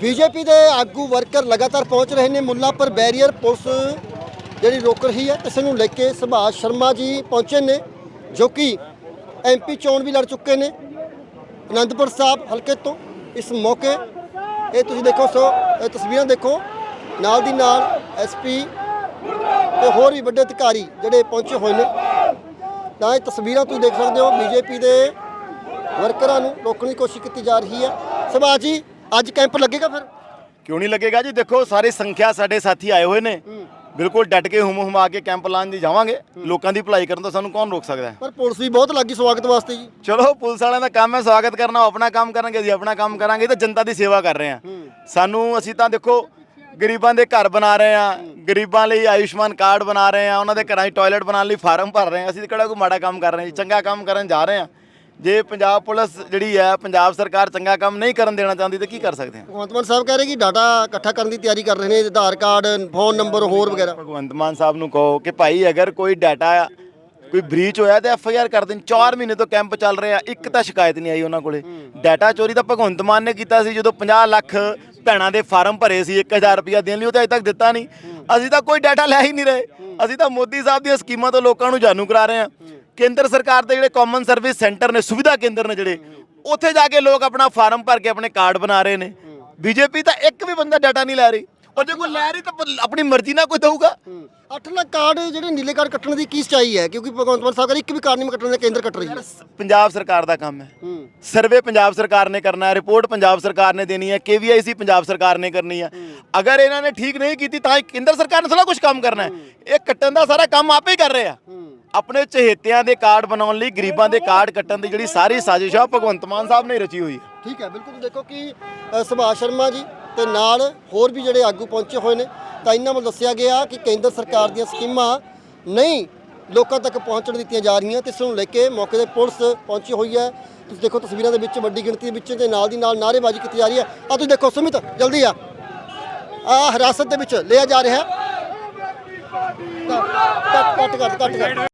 BJP ਦੇ ਆਗੂ worker ਲਗਾਤਾਰ ਪਹੁੰਚ ਰਹੇ ਨੇ। ਮੁੱਲਾਪੁਰ ਬੈਰੀਅਰ ਪੁਲਿਸ ਜਿਹੜੀ ਰੋਕ ਰਹੀ ਹੈ, ਇਸ ਨੂੰ ਲੈ ਕੇ ਸੁਭਾਸ਼ ਸ਼ਰਮਾ ਜੀ ਪਹੁੰਚੇ ਨੇ, ਜੋ ਕਿ ਐਮਪੀ ਚੋਣ ਵੀ ਲੜ ਚੁੱਕੇ ਨੇ। ਅਨੰਦਪੁਰ ਸਾਹਿਬ ਹਲਕੇ ਤੋਂ ਇਸ ਮੌਕੇ ਇਹ ਤੁਸੀਂ ਦੇਖੋ, ਸੋ ਇਹ ਤਸਵੀਰਾਂ ਦੇਖੋ। ਨਾਲ ਦੀ ਨਾਲ ਐਸਪੀ ਤੇ ਹੋਰ ਵੀ ਵੱਡੇ ਅਧਿਕਾਰੀ ਜਿਹੜੇ ਪਹੁੰਚੇ ਹੋਏ ਨੇ। ਤਾਂ ਇਹ ਤਸਵੀਰਾਂ ਤੁਸੀਂ ਦੇਖ ਸਕਦੇ ਹੋ, ਬੀਜੇਪੀ ਦੇ ਵਰਕਰਾਂ ਨੂੰ ਰੋਕਣ ਦੀ ਕੋਸ਼ਿਸ਼ ਕੀਤੀ ਜਾ ਰਹੀ ਹੈ। ਸੁਭਾਸ਼ ਜੀ ਅੱਜ ਕੈਂਪ ਲੱਗੇਗਾ ਫਿਰ? ਕਿਉਂ ਨਹੀਂ ਲੱਗੇਗਾ ਜੀ? ਦੇਖੋ ਸਾਰੀ ਸੰਖਿਆ ਸਾਡੇ ਸਾਥੀ ਆਏ ਹੋਏ ਨੇ। ਬਿਲਕੁਲ ਡਟ ਕੇ ਹੁਮ ਹੁਮਾ ਕੇ ਕੈਂਪ ਲਾਉਣ ਦੀ ਜਾਵਾਂਗੇ। ਲੋਕਾਂ ਦੀ ਭਲਾਈ ਕਰਨ ਤੋਂ ਸਾਨੂੰ ਕੌਣ ਰੋਕ ਸਕਦਾ? ਹੈ? ਪਰ ਪੁਲਿਸ ਵੀ ਬਹੁਤ ਲੱਗੀ ਸਵਾਗਤ ਵਾਸਤੇ ਜੀ। ਚਲੋ ਪੁਲਿਸ ਵਾਲਿਆਂ ਦਾ ਕੰਮ ਹੈ ਸਵਾਗਤ ਕਰਨਾ ਉਹ ਆਪਣਾ ਕੰਮ ਕਰਨਗੇ ਅਸੀਂ ਆਪਣਾ ਕੰਮ ਕਰਾਂਗੇ ਇਹ ਤਾਂ ਜਨਤਾ ਦੀ ਸੇਵਾ ਕਰ ਰਹੇ ਹਾਂ। ਸਾਨੂੰ ਅਸੀਂ ਤਾਂ ਦੇਖੋ ਗਰੀਬਾਂ ਦੇ ਘਰ ਬਣਾ ਰਹੇ ਹਾਂ ਗਰੀਬਾਂ ਲਈ ਆਯੁਸ਼ਮਾਨ ਕਾਰਡ ਬਣਾ ਰਹੇ ਹਾਂ ਉਹਨਾਂ ਦੇ ਘਰਾਂ 'ਚ ਟਾਇਲਟ ਬਣਾਉਣ ਲਈ ਫਾਰਮ ਭਰ ਰਹੇ ਹਾਂ ਅਸੀਂ ਕਿਹੜਾ ਕੋਈ ਮਾੜਾ ਕੰਮ ਕਰ ਰਹੇ ਹਾਂ ਜੀ ਚੰਗਾ ਕੰਮ ਕਰਨ ਜਾ ਰਹੇ ਹਾਂ। ਜੇ ਪੰਜਾਬ ਪੁਲਿਸ ਜਿਹੜੀ ਹੈ ਪੰਜਾਬ ਸਰਕਾਰ ਚੰਗਾ ਕੰਮ ਨਹੀਂ ਕਰਨ ਦੇਣਾ ਚਾਹੁੰਦੀ ਤਾਂ ਕੀ ਕਰ ਸਕਦੇ ਹਾਂ? ਭਗਵੰਤ ਮਾਨ ਸਾਹਿਬ ਕਹਿ ਰਹੇ ਕਿ ਡਾਟਾ ਇਕੱਠਾ ਕਰਨ ਦੀ ਤਿਆਰੀ ਕਰ ਰਹੇ ਨੇ ਆਧਾਰ ਕਾਰਡ ਫੋਨ ਨੰਬਰ ਹੋਰ ਵਗੈਰਾ। ਭਗਵੰਤ ਮਾਨ ਸਾਹਿਬ ਨੂੰ ਕਹੋ ਕਿ ਭਾਈ ਅਗਰ ਕੋਈ ਡਾਟਾ ਕੋਈ ਬ੍ਰੀਚ ਹੋਇਆ ਤਾਂ ਐਫ ਆਈ ਆਰ ਕਰ ਦੇਣ 4 ਮਹੀਨੇ ਤੋਂ ਕੈਂਪ ਚੱਲ ਰਿਹਾ ਇੱਕ ਤਾਂ ਸ਼ਿਕਾਇਤ ਨਹੀਂ ਆਈ ਉਹਨਾਂ ਕੋਲੇ। ਡਾਟਾ ਚੋਰੀ ਤਾਂ ਭਗਵੰਤ ਮਾਨ ਨੇ ਕੀਤਾ ਸੀ ਜਦੋਂ 50 ਲੱਖ ਭੈਣਾਂ ਦੇ ਫਾਰਮ ਭਰੇ ਸੀ 1000 ਰੁਪਇਆ ਦੇਣ ਲਈ ਉਹ ਤਾਂ ਅਜੇ ਤੱਕ ਦਿੱਤਾ ਨਹੀਂ। ਅਸੀਂ ਤਾਂ ਕੋਈ ਡਾਟਾ ਲੈ ਹੀ ਨਹੀਂ ਰਹੇ। ਅਸੀਂ ਤਾਂ ਮੋਦੀ ਸਾਹਿਬ ਦੀਆਂ ਸਕੀਮਾਂ ਤੋਂ ਲੋਕਾਂ ਨੂੰ ਜਾਣੂ ਕਰਾ ਰਹੇ ਹਾਂ। ਕੇਂਦਰ ਸਰਕਾਰ ਦੇ ਜਿਹੜੇ ਕਾਮਨ ਸਰਵਿਸ ਸੈਂਟਰ ਨੇ ਸੁਵਿਧਾ ਕੇਂਦਰ ਨੇ ਜਿਹੜੇ ਉੱਥੇ ਜਾ ਕੇ ਲੋਕ ਆਪਣਾ ਫਾਰਮ ਭਰ ਕੇ ਆਪਣੇ ਕਾਰਡ ਬਣਾ ਰਹੇ ਨੇ। ਬੀਜੇਪੀ ਤਾਂ ਇੱਕ ਵੀ ਬੰਦਾ ਡਾਟਾ ਨਹੀਂ ਲੈ ਰਹੀ। ਔਰ ਜੇ ਕੋਈ ਲੈ ਰਹੀ ਤਾਂ ਆਪਣੀ ਮਰਜ਼ੀ ਨਾਲ ਕੋਈ ਦਊਗਾ। 8 ਲੱਖ ਕਾਰਡ ਜਿਹੜੇ ਨੀਲੇ ਕਾਰਡ ਕੱਟਣ ਦੀ ਕੀ ਸਚਾਈ ਹੈ? ਕਿਉਂਕਿ ਭਗਵੰਤ ਮਾਨ ਸਾਹਿਬ ਕਹਿੰਦੇ ਇੱਕ ਵੀ ਕਾਰਡ ਨਹੀਂ ਕੱਟਣ ਦਾ ਕੇਂਦਰ ਕੱਟ ਰਹੀ ਹੈ। ਪੰਜਾਬ ਸਰਕਾਰ ਦਾ ਕੰਮ ਹੈ। ਸਰਵੇ ਪੰਜਾਬ ਸਰਕਾਰ ਨੇ ਕਰਨਾ ਹੈ ਰਿਪੋਰਟ ਪੰਜਾਬ ਸਰਕਾਰ ਨੇ ਦੇਣੀ ਹੈ ਕੇਵੀਆਈਸੀ ਪੰਜਾਬ ਸਰਕਾਰ ਨੇ ਕਰਨੀ ਹੈ। ਅਗਰ ਇਹਨਾਂ ਨੇ ਠੀਕ ਨਹੀਂ ਕੀਤੀ ਤਾਂ ਕੇਂਦਰ ਸਰਕਾਰ ਨੇ ਥੋੜਾ ਕੁਝ ਕੰਮ ਕਰਨਾ ਹੈ। ਇਹ ਕੱਟਣ ਦਾ ਸਾਰਾ ਕੰਮ ਆਪੇ ਹੀ ਕਰ ਰਹੇ ਆ। ਆਪਣੇ ਚਹੇਤਿਆਂ ਦੇ ਕਾਰਡ ਬਣਾਉਣ ਲਈ ਗਰੀਬਾਂ ਦੇ ਕਾਰਡ ਕੱਟਣ ਦੀ ਜਿਹੜੀ ਸਾਰੀ ਸਾਜ਼ਿਸ਼ ਆ ਉਹ ਭਗਵੰਤ ਮਾਨ ਸਾਹਿਬ ਨੇ ਰਚੀ ਹੋਈ ਹੈ। ਠੀਕ ਹੈ ਬਿਲਕੁਲ ਦੇਖੋ ਕਿ ਅ, ਸੁਭਾਸ਼ ਸ਼ਰਮਾ ਜੀ ਤੇ ਨਾਲ ਹੋਰ ਵੀ ਜਿਹੜੇ ਆਗੂ ਪਹੁੰਚੇ ਹੋਏ ਨੇ ਤਾਂ ਇਹਨਾਂ ਵੱਲੋਂ ਦੱਸਿਆ ਗਿਆ ਕਿ ਕੇਂਦਰ ਸਰਕਾਰ ਦੀਆਂ ਸਕੀਮਾਂ ਨਹੀਂ ਲੋਕਾਂ ਤੱਕ ਪਹੁੰਚਣ ਦਿੱਤੀਆਂ ਜਾ ਰਹੀਆਂ ਤੇ ਇਸ ਨੂੰ ਲੈ ਕੇ ਮੌਕੇ ਤੇ ਪੁਲਿਸ ਪਹੁੰਚੀ ਹੋਈ ਹੈ। ਤੁਸੀਂ ਦੇਖੋ ਤਸਵੀਰਾਂ ਦੇ ਵਿੱਚ ਵੱਡੀ ਗਿਣਤੀ ਦੇ ਵਿੱਚ ਤੇ ਨਾਲ ਦੀ ਨਾਲ ਨਾਅਰੇਬਾਜ਼ੀ ਕੀਤੀ ਜਾ ਰਹੀ ਹੈ। ਆ ਤੁਸੀਂ ਦੇਖੋ ਸੁਮਿਤ ਜਲਦੀ ਆ। ਆ ਹਿਰਾਸਤ ਦੇ ਵਿੱਚ ਲਿਆ ਜਾ ਰਿਹਾ। ਹੈ ਕੱਟ ਕੱਟ ਕੱਟ ਕੱਟ